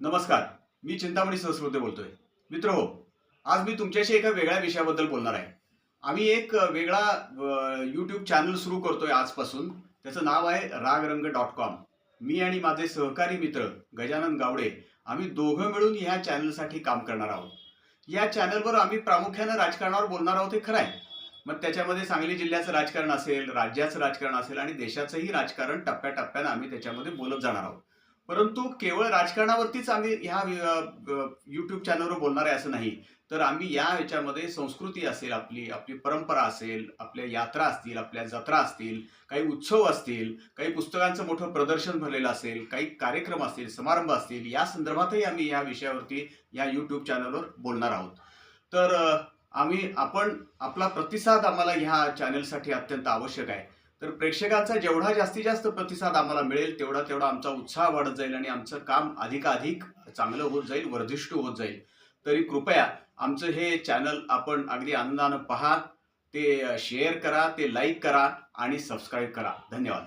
नमस्कार मी चिंतामणी सहस्रोते बोलतोय. मित्र हो आज मी तुमच्याशी एका वेगळ्या विषयाबद्दल बोलणार आहे. आम्ही एक वेगळा यूट्यूब चॅनल सुरू करतोय आजपासून. त्याचं नाव आहे रागरंग डॉट कॉम मी आणि माझे सहकारी मित्र गजानन गावडे आम्ही दोघं मिळून ह्या चॅनलसाठी काम करणार आहोत. या चॅनलवर आम्ही प्रामुख्यानं राजकारणावर बोलणार आहोत हे खरं आहे. मग त्याच्यामध्ये सांगली जिल्ह्याचं राजकारण असेल राज्याचं राजकारण असेल आणि देशाचंही राजकारण टप्प्याटप्प्यानं आम्ही त्याच्यामध्ये बोलत जाणार आहोत. परंतु केवळ राजकारणावरतीच आम्ही ह्या यूट्यूब चॅनलवर बोलणार आहे असं नाही. तर आम्ही या याच्यामध्ये संस्कृती असेल आपली आपली परंपरा असेल आपल्या यात्रा असतील आपल्या जत्रा असतील काही उत्सव असतील काही पुस्तकांचं मोठं प्रदर्शन भरलेलं असेल काही कार्यक्रम असतील समारंभ असतील या संदर्भातही आम्ही या विषयावरती या यूट्यूब चॅनलवर बोलणार आहोत. तर आम्ही आपण आपला प्रतिसाद आम्हाला ह्या चॅनलसाठी अत्यंत आवश्यक आहे. तर प्रेक्षकांचा जेवढा जास्तीत जास्त प्रतिसाद आम्हाला मिळेल तेवढा तेवढा आमचा उत्साह वाढत जाईल आणि आमचं काम अधिकाधिक चांगलं होत जाईल वर्धिष्ट होत जाईल. तरी कृपया आमचं हे चॅनल आपण अगदी आनंदानं पहा ते शेअर करा ते लाईक करा आणि सबस्क्राईब करा. धन्यवाद.